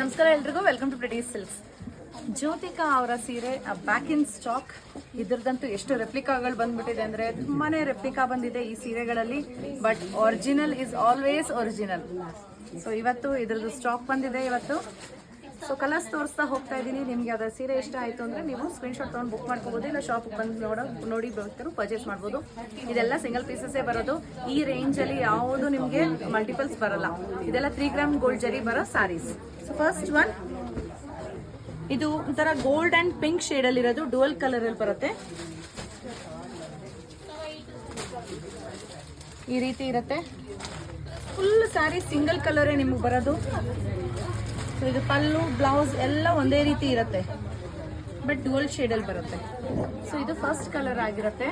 ನಮಸ್ಕಾರ ಎಲ್ರಿಗೂ. Welcome to pretty silks Jyothika ಅವರ ಸೀರೆ ಬ್ಯಾಕ್ ಇನ್ ಸ್ಟಾಕ್ ಇದ್ರದಂತೂ ಎಷ್ಟು ರೆಪ್ಲಿಕಾಗಳು ಬಂದ್ಬಿಟ್ಟಿದೆ ಅಂದ್ರೆ ತುಂಬಾನೇ ರೆಪ್ಲಿಕಾ ಬಂದಿದೆ ಈ ಸೀರೆಗಳಲ್ಲಿ. But original is always original so ಇವತ್ತು ಇದ್ರದ್ದು ಸ್ಟಾಕ್ ಬಂದಿದೆ ಇವತ್ತು. ಸೊ ಕಲರ್ಸ್ ತೋರಿಸ್ತಾ ಹೋಗ್ತಾ ಇದ್ದೀನಿ. ನಿಮಗೆ ಅದರ ಸೀರೆ ಇಷ್ಟ ಆಯಿತು ಅಂದರೆ ನೀವು ಸ್ಕ್ರೀನ್ಶಾಟ್ ತೊಗೊಂಡು ಬುಕ್ ಮಾಡ್ಕೋಬೋದು. ಇಲ್ಲ ಶಾಪ್ ಬಂದು ನೋಡೋ ನೋಡಿ ಬರ್ತಾರೆ ಪರ್ಚೇಸ್ ಮಾಡ್ಬೋದು. ಇದೆಲ್ಲ ಸಿಂಗಲ್ ಪೀಸಸ್ಸೇ ಬರೋದು. ಈ ರೇಂಜಲ್ಲಿ ಯಾವುದು ನಿಮಗೆ ಮಲ್ಟಿಪಲ್ಸ್ ಬರಲ್ಲ. ಇದೆಲ್ಲ ತ್ರೀ ಗ್ರಾಮ್ ಗೋಲ್ಡ್ ಜರಿ ಬರೋ ಸ್ಯಾರೀಸ್ ಸೊ ಫಸ್ಟ್ ಒನ್ ಇದು ಒಂಥರ ಗೋಲ್ಡ್ ಆ್ಯಂಡ್ ಪಿಂಕ್ ಶೇಡ್ ಅಲ್ಲಿ ಇರೋದು. ಡುವಲ್ ಕಲರಲ್ಲಿ ಬರುತ್ತೆ. ಈ ರೀತಿ ಇರುತ್ತೆ. ಫುಲ್ ಸ್ಯಾರಿ ಸಿಂಗಲ್ ಕಲರೇ ನಿಮಗೆ ಬರೋದು. ಸೊ ಇದು ಪಲ್ಲು ಬ್ಲೌಸ್ ಎಲ್ಲ ಒಂದೇ ರೀತಿ ಇರುತ್ತೆ. ಬಟ್ ಡುವಲ್ ಶೇಡಲ್ಲಿ ಬರುತ್ತೆ. ಸೊ ಇದು ಫಸ್ಟ್ ಕಲರ್ ಆಗಿರುತ್ತೆ.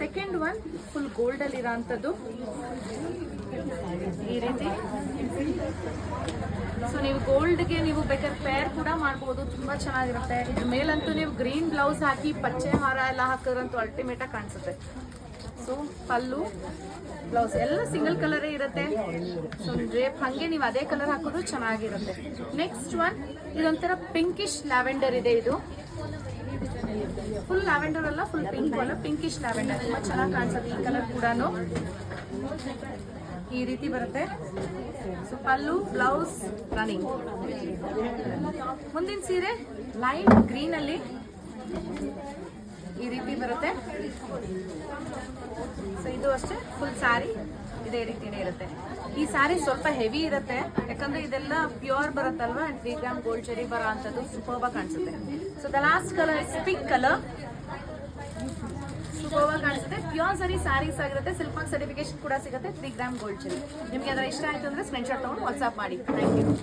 ಸೆಕೆಂಡ್ ಒನ್ ಫುಲ್ ಗೋಲ್ಡಲ್ಲಿ ಇರೋಂಥದ್ದು. ಈ ರೀತಿ. ಸೊ ನೀವು ಗೋಲ್ಡ್ಗೆ ನೀವು ಬೇಕಾದ್ರೆ ಪೇರ್ ಕೂಡ ಮಾಡ್ಬೋದು. ತುಂಬಾ ಚೆನ್ನಾಗಿರುತ್ತೆ. ಇದ್ರ ಮೇಲಂತೂ ನೀವು ಗ್ರೀನ್ ಬ್ಲೌಸ್ ಹಾಕಿ, ಪಚ್ಚೆ ಹಾರ ಎಲ್ಲ ಹಾಕಿದ್ರಂತೂ ಅಲ್ಟಿಮೇಟ್ ಆಗಿ ಕಾಣಿಸುತ್ತೆ. ಸೊ ಪಲ್ಲು, ಬ್ಲೌಸ್ ಎಲ್ಲ ಸಿಂಗಲ್ ಕಲರೇ ಇರುತ್ತೆ. ಸೊ ಡ್ರೇಪ್ ಹಂಗೆ ನೀವು ಅದೇ ಕಲರ್ ಹಾಕೋದು ಚೆನ್ನಾಗಿರುತ್ತೆ. ನೆಕ್ಸ್ಟ್ ಒನ್ ಇದೊಂಥರ ಪಿಂಕಿಶ್ ಲ್ಯಾವೆಂಡರ್ ಇದೆ ಇದು. ಫುಲ್ ಲ್ಯಾವೆಂಡರ್ ಅಲ್ಲ ಫುಲ್ ಪಿಂಕ್ ಅಲ್ಲ ಪಿಂಕಿಶ್ ಲ್ಯಾವೆಂಡರ್ ತುಂಬಾ ಚೆನ್ನಾಗಿ ಕಾಣಿಸುತ್ತೆ ಈ ಕಲರ್ ಕೂಡ ಈ ರೀತಿ ಬರುತ್ತೆ. ಸೊ ಪಲ್ಲು, ಬ್ಲೌಸ್ ರನ್ನಿಂಗ್ ಮುಂದಿನ ಸೀರೆ, ಲೈಟ್ ಗ್ರೀನ್ ಅಲ್ಲಿ. ಈ ರೀತಿ ಬರುತ್ತೆ. ಸೊ ಇದು ಅಷ್ಟೇ ಫುಲ್ ಸ್ಯಾರಿ ಇದೇ ರೀತಿನೇ ಇರುತ್ತೆ. ಈ ಸ್ಯಾರಿ ಸ್ವಲ್ಪ ಹೆವಿ ಇರುತ್ತೆ. ಯಾಕಂದ್ರೆ ಇದೆಲ್ಲ pure ಬರುತ್ತಲ್ವಾ? And three gram gold zari ಬರೋ ಅಂಥದ್ದು ಸುಪೋಬಾ ಕಾಣಿಸುತ್ತೆ. So the last colour is pink colour ಸುಪೋಬಾ ಕಾಣಿಸುತ್ತೆ. ಪ್ಯೂರ್ ಸರಿ ಸ್ಯಾರೀಸ್ ಆಗಿರುತ್ತೆ. ಸಿಲ್ಕ್ ಸರ್ಟಿಫಿಕೇಶನ್ ಕೂಡ ಸಿಗುತ್ತೆ. ತ್ರೀ ಗ್ರಾಮ್ ಗೋಲ್ಡ್ ಜರಿ ನಿಮ್ಗೆ ಅದರ ಇಷ್ಟ ಆಯ್ತು ಅಂದ್ರೆ ಸ್ಕ್ರೀನ್ಶಾಟ್ ತಗೊಂಡು ವಾಟ್ಸ್ಆಪ್ ಮಾಡಿ. Thank you